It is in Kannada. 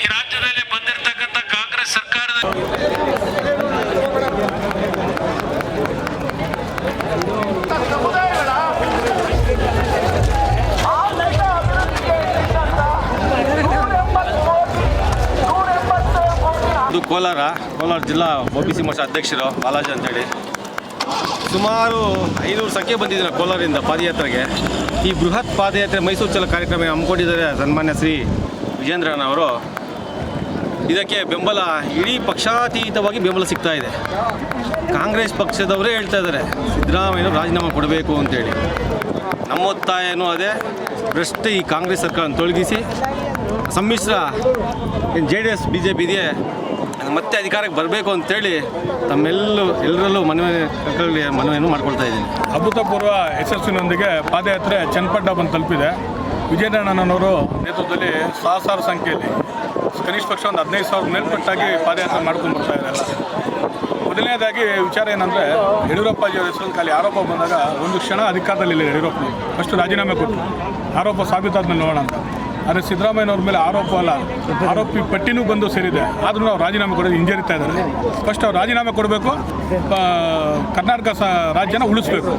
ಈ ರಾಜ್ಯದಲ್ಲಿ ಬಂದಿರತಕ್ಕಂತ ಕಾಂಗ್ರೆಸ್ ಸರ್ಕಾರದ ಇದು ಕೋಲಾರ ಕೋಲಾರ ಜಿಲ್ಲಾ ಒ ಬಿ ಸಿ ಮಠ ಅಧ್ಯಕ್ಷರು ಬಾಲಾಜಿ ಅಂತೇಳಿ. ಸುಮಾರು ಐನೂರು ಸಂಖ್ಯೆ ಬಂದಿದ್ದಾರೆ ಕೋಲಾರದಿಂದ ಪಾದಯಾತ್ರೆಗೆ. ಈ ಬೃಹತ್ ಪಾದಯಾತ್ರೆ ಮೈಸೂರು ಚಲ ಕಾರ್ಯಕ್ರಮ ಹಮ್ಮಿಕೊಂಡಿದ್ದಾರೆ ಸನ್ಮಾನ್ಯ ಶ್ರೀ ವಿಜೇಂದ್ರನವರು ಇದಕ್ಕೆ ಬೆಂಬಲ ಇಡೀ ಪಕ್ಷಾತೀತವಾಗಿ ಬೆಂಬಲ ಸಿಗ್ತಾ ಇದೆ. ಕಾಂಗ್ರೆಸ್ ಪಕ್ಷದವರೇ ಹೇಳ್ತಾ ಇದ್ದಾರೆ, ಸಿದ್ದರಾಮಯ್ಯನವರು ರಾಜೀನಾಮೆ ಕೊಡಬೇಕು ಅಂತೇಳಿ. ನಮ್ಮ ಒತ್ತಾಯನೂ ಅದೇ ಭ್ರಷ್ಟ ಈ ಕಾಂಗ್ರೆಸ್ ಸರ್ಕಾರನ ತೊಲಗಿಸಿ ಸಮ್ಮಿಶ್ರ ಏನು J D S, B J P ಅದು ಮತ್ತೆ ಅಧಿಕಾರಕ್ಕೆ ಬರಬೇಕು ಅಂತೇಳಿ ತಮ್ಮೆಲ್ಲೂ ಎಲ್ಲರಲ್ಲೂ ಮನವಿ ಮನವಿಯನ್ನು ಮಾಡ್ಕೊಳ್ತಾ ಇದ್ದೀನಿ. ಅಭೂತಪೂರ್ವ ಯಶಸ್ಸಿನೊಂದಿಗೆ ಪಾದಯಾತ್ರೆ ಚನ್ನಪಟ್ಟ ಬಂದು ತಲುಪಿದೆ. ವಿಜಯನಣ್ಣನವರು ನೇತೃತ್ವದಲ್ಲಿ ಸಹಸ್ರಾರು ಸಂಖ್ಯೆಯಲ್ಲಿ ಕನಿಷ್ಠ ಪಕ್ಷ ಒಂದು ಹದಿನೈದು ಸಾವಿರ ಮೇಲ್ಪಟ್ಟಾಗಿ ಪಾದಯಾತ್ರೆ ಮಾಡ್ಕೊಂಡು ಬರ್ತಾ ಇದ್ದಾರೆ. ಮೊದಲನೇದಾಗಿ ವಿಚಾರ ಏನಂದರೆ ಯಡಿಯೂರಪ್ಪಾಜಿಯವರ ಹೆಸರಲ್ಲಿ ಖಾಲಿ ಆರೋಪ ಬಂದಾಗ ಒಂದು ಕ್ಷಣ ಅಧಿಕಾರದಲ್ಲಿಲ್ಲ ಯಡಿಯೂರಪ್ಪ. ಫಸ್ಟ್ ರಾಜೀನಾಮೆ ಕೊಟ್ಟರು. ಆರೋಪ ಸಾಬೀತಾದ್ಮೇಲೆ ನೋಡೋಣ ಅಂತ. ಆದರೆ ಸಿದ್ದರಾಮಯ್ಯನವ್ರ ಮೇಲೆ ಆರೋಪ ಅಲ್ಲ. ಆರೋಪಿ ಪಟ್ಟಿನೂ ಬಂದು ಸೇರಿದೆ. ಆದರೂ ನಾವು ರಾಜೀನಾಮೆ ಕೊಡೋದು ಹಿಂಜರಿತಾ ಇದ್ದಾರೆ. ಫಸ್ಟ್ ಅವ್ರು ರಾಜೀನಾಮೆ ಕೊಡಬೇಕು ಕರ್ನಾಟಕ ಸ, ರಾಜ್ಯನ ಉಳಿಸ್ಬೇಕು.